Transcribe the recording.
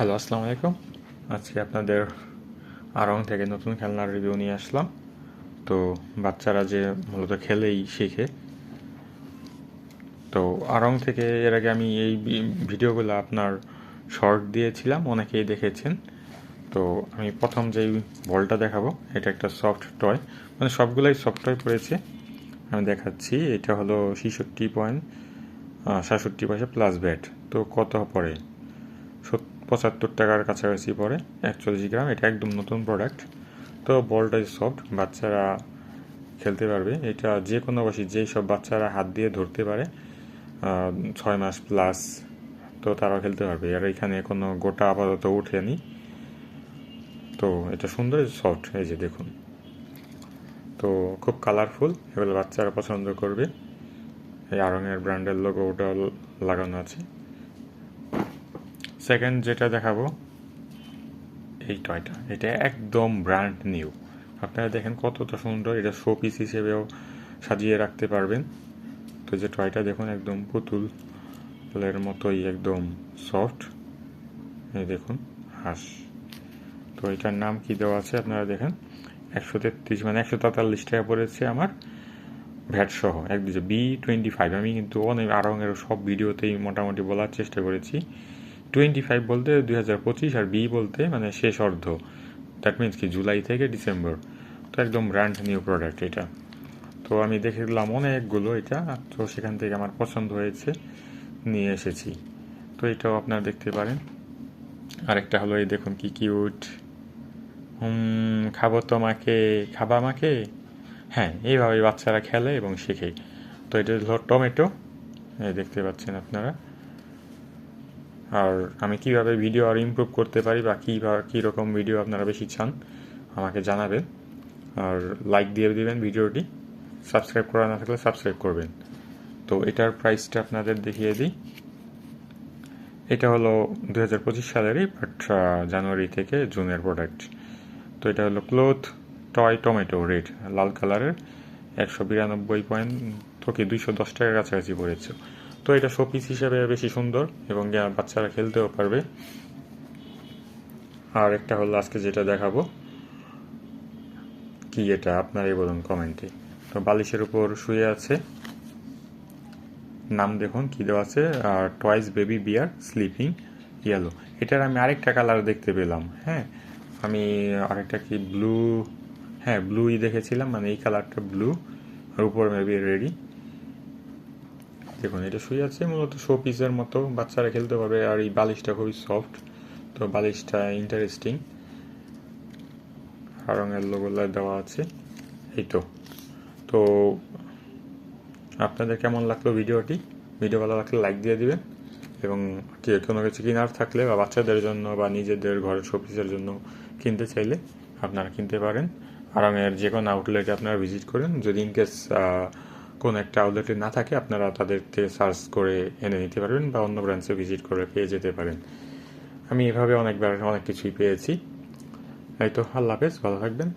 Hello, আসসালামু আলাইকুম। আজকে আপনাদের আরং থেকে নতুন খেলনার রিভিউ নিয়ে আসলাম। তো বাচ্চারা যে মূলত খেলেই শেখে। তো আরং থেকে এর আগে আমি এই ভিডিওগুলো আপনার শর্ট দিয়েছিলাম, অনেকেই দেখেছেন। তো আমি প্রথম যেই বলটা দেখাবো, এটা একটা সফট টয় মানে সবগুলোই সফট টয় পড়েছে। আমি দেখাচ্ছি, এটা হলো ছেষট্টি পয়েন্ট সাতষট্টি পয়সা প্লাস ব্যাট তো কত পড়ে? পঁচাত্তর টাকার কাছাকাছি পড়ে, একচল্লিশ গ্রাম, এটা একদম নতুন প্রোডাক্ট তো বলটা সফট বাচ্চারা খেলতে পারবে। এটা যে কোনো বয়সী যেই সব বাচ্চারা হাত দিয়ে ধরতে পারে ছয় মাস প্লাস তো তারাও খেলতে পারবে। আর এখানে কোনো গোটা আপাতত ওঠেনি তো এটা সুন্দর সফট এই যে দেখুন। তো খুব কালারফুল এগুলো বাচ্চারা পছন্দ করবে। এই আরঙের ব্র্যান্ডের লোগো ওটা লাগানো আছে। সেকেন্ড যেটা দেখাবো, এই টয়টা এটা একদম ব্র্যান্ড নিউ আপনারা দেখেন কতটা সুন্দর, এটা শো পিস হিসেবেও সাজিয়ে রাখতে পারবেন। তো যে টয়টা দেখুন, একদম পুতুল এর মতোই, একদম সফট এই দেখুন, হাঁস। তো এটার নাম কি দেওয়া আছে আপনারা দেখেন? একশো তেত্রিশ মানে একশো তেতাল্লিশ টাকা পড়েছে আমার ভ্যাট সহ, এক দুটো বি টোয়েন্টি ফাইভ আমি কিন্তু অনেক আরঙের সব ভিডিওতেই মোটামুটি বলার চেষ্টা করেছি। টোয়েন্টি ফাইভ বলতে দুই হাজার পঁচিশ আর বি বলতে মানে শেষ অর্ধ। দ্যাট মিনস কি জুলাই থেকে ডিসেম্বর তো একদম ব্র্যান্ড নিউ প্রোডাক্ট এটা। তো আমি দেখে দিলাম অনেকগুলো এটা, তো সেখান থেকে আমার পছন্দ হয়েছে, নিয়ে এসেছি। তো এটাও আপনারা দেখতে পারেন। আরেকটা হলো এই দেখুন কি কিউট হুম খাব তোমাকে, খাবা আমাকে? হ্যাঁ এইভাবে বাচ্চারা খেলে এবং শেখে। তো এটা হলো টমেটো। দেখতে পাচ্ছেন আপনারা। আর আমি কীভাবে ভিডিও আর ইমপ্রুভ করতে পারি বা কী কীভাবে কীরকম ভিডিও আপনারা বেশি চান, আমাকে জানাবেন। আর লাইক দিয়ে দিবেন ভিডিওটি সাবস্ক্রাইব করা না থাকলে সাবস্ক্রাইব করবেন। তো এটার প্রাইসটা আপনাদের দেখিয়ে দিই। এটা হলো দু হাজার পঁচিশ সালেরই বাট জানুয়ারি থেকে জুনের প্রোডাক্ট তো এটা হলো ক্লোথ টয় টমেটো রেড লাল কালারের একশো বিরানব্বই পয়েন্ট থেকে দুইশো দশ টাকার কাছাকাছি পড়েছে। তো এটা শোপিস হিসেবে বেশি সুন্দর এবং বাচ্চারা খেলতেও পারবে। আর একটা হলো আজকে যেটা দেখাবো। কি এটা? আপনারাই বলুন কমেন্টে। তো বালিশের উপর শুয়ে আছে। নাম দেখুন, কি দেওয়া আছে? Toys baby bear sleeping yellow. এটার আমি আরেকটা কালার দেখতে পেলাম হ্যাঁ। আমি আরেকটা কি, ব্লু হ্যাঁ ব্লুই দেখেছিলাম মানে এই কালারটা ব্লু। আর উপর মেবি রেডি। দেখুন, এটা শুয়ে আছে মূলত শো পিসের মতো। বাচ্চারা খেলতে পারবে আর এই বালিশটা খুবই সফট তো বালিশটা ইন্টারেস্টিং রঙের লোগোলা দেওয়া আছে, এই তো। তো আপনাদের কেমন লাগল ভিডিওটি? ভিডিও ভালো লাগলে লাইক দিয়ে দিবেন এবং কোনো কিছু কেনার থাকলে বা বাচ্চাদের জন্য বা নিজেদের ঘরের শোপিসের জন্য কিনতে চাইলে আপনারা কিনতে পারেন। আরামের যে কোনো আউটলেটে আপনারা ভিজিট করেন। যদি ইনকেস কোনো একটা আউটলেটে না থাকে, আপনারা তাদেরকে সার্চ করে এনে নিতে পারবেন বা অন্য ব্রাঞ্চে ভিজিট করে পেয়ে যেতে পারেন। আমি এভাবে অনেকবার অনেক কিছুই পেয়েছি। এই তো, আল্লাহ হাফেজ, ভালো থাকবেন।